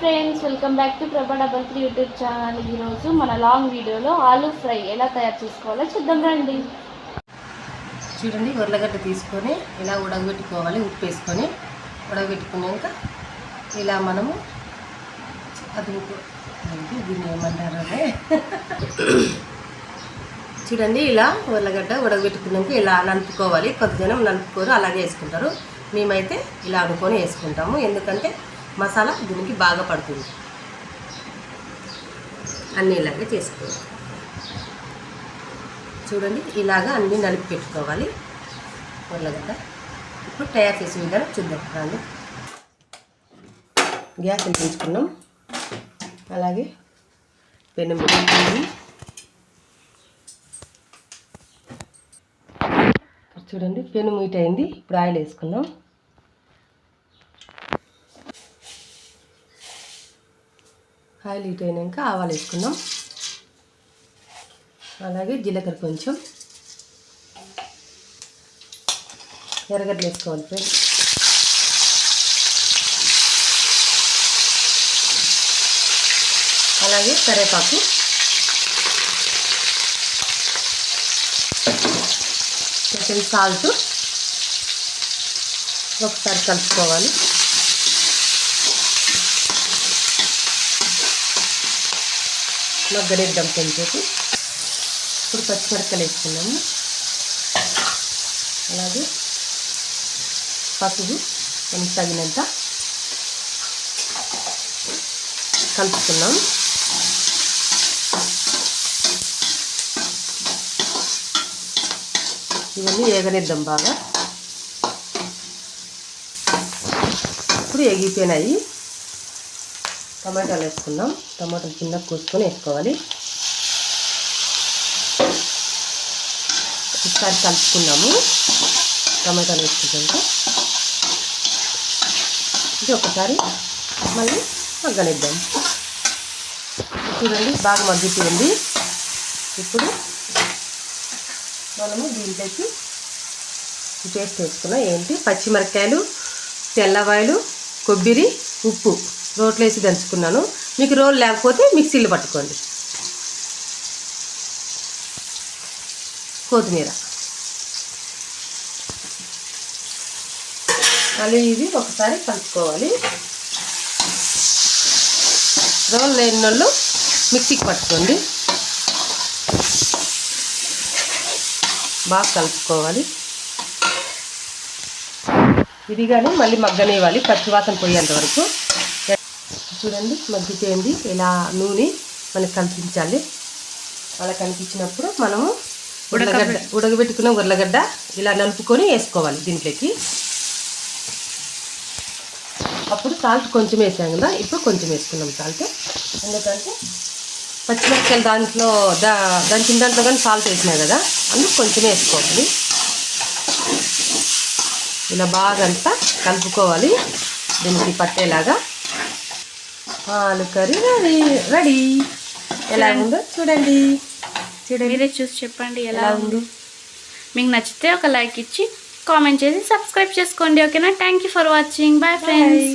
Friends welcome back to Prabha double three YouTube channel ఈరోజు మన long వీడియోలో aloo fry ఎలా తయారు చేసుకోవాలో చూద్దాం రండి. చూడండి ఉర్లగడ్డ తీసుకొని ఇలా ఉడకబెట్టుకోవాలి ఉప్పు వేసుకొని ఉడకబెట్టుకున్నాక ఇలా మనము అది ఉప్పు దీన్ని ఏమంటారు చూడండి ఇలా ఉర్లగడ్డ ఉడకబెట్టుకున్నాక ఇలా నలుపుకోవాలి కొంతజనం నలుపుకోరు అలాగే వేసుకుంటారు. మేమైతే ఇలా అనుకొని వేసుకుంటాము. ఎందుకంటే మసాలా దీనికి బాగా పడుతుంది. అన్నీ ఇలాగే చేసుకోవాలి. చూడండి ఇలాగా అన్నీ నలిపి పెట్టుకోవాలి. ఉర్లగడ్డ ఇప్పుడు తయారు చేసే విధానం చూద్దాం. రండి. గ్యాస్ వెలిగించుకున్నాం. అలాగే పెను చూడండి పెను మీట్ అయింది. ఇప్పుడు ఆయిల్ వేసుకున్నాం ఆయిల్ హీట్ అయినాక ఆవాలు వేసుకుందాం. అలాగే జీలకర్ర కొంచెం. ఎర్రగడ్డలు వేసుకోవాలి ఫ్రెండ్స్. అలాగే కరేపాకు కొంచెం సాల్ట్. ఒకసారి కలుపుకోవాలి. మగ్గనిద్దాం కొంచెం ఇప్పుడు పచ్చిమిరపకాయలు వేసుకున్నాము అలాగే పసుపు ఎంత తగినంత కలుపుకున్నాం ఇవన్నీ ఏగనిద్దాం బాగా. ఇప్పుడు ఎగిపోయినాయి టమాటాలు వేసుకుందాం. టమాటాలు చిన్న కోసుకొని వేసుకోవాలి. ఒకసారి కలుపుకున్నాము టమాటాలు వేసుకుంటాక ఇది ఒకసారి మళ్ళీ మగ్గనిద్దాం. చూడండి బాగా మగ్గిపోయింది. ఇప్పుడు మనము దీంట్లోకి పేస్ట్ వేసుకున్నాం. ఏంటి? పచ్చిమిరపకాయలు తెల్లవాయలు కొబ్బరి ఉప్పు. రోట్లో వేసి దంచుకున్నాను. మీకు రోల్ లేకపోతే మిక్సీలు పట్టుకోండి. కొత్తిమీర. మళ్ళీ ఇది ఒకసారి కలుపుకోవాలి. రోల్ లేని వాళ్ళు మిక్సీకి పట్టుకోండి. బాగా కలుపుకోవాలి. ఇది కానీ మళ్ళీ మగ్గనివ్వాలి. పచ్చివాసన పోయేంత వరకు. చూడండి మగ్గిపోయింది ఇలా నూనె మనకి కనిపించాలి అలా కనిపించినప్పుడు మనము ఉడకగడ్డ ఉడకబెట్టుకున్న ఉర్లగడ్డ ఇలా నలుపుకొని వేసుకోవాలి దీంట్లోకి. అప్పుడు సాల్ట్ కొంచెం వేసాం కదా ఇప్పుడు కొంచెం వేసుకున్నాం సాల్ట్. ఎందుకంటే పచ్చిమిరపకాయలు దాంట్లో దా దాని దాంట్లో కానీ సాల్ట్ వేసినాయి కదా అందుకు కొంచెం వేసుకోవాలి. ఇలా బాగా అంతా కలుపుకోవాలి. దీనికి పట్టేలాగా ఆలు కర్రీ రెడీ. రెడీ ఎలా ఉందో చూడండి. చూడండి. మీరే చూసి చెప్పండి ఎలా ఉంది. మీకు నచ్చితే ఒక లైక్ ఇచ్చి కామెంట్ చేసి సబ్స్క్రైబ్ చేసుకోండి ఓకేనా? Thank you for watching bye friends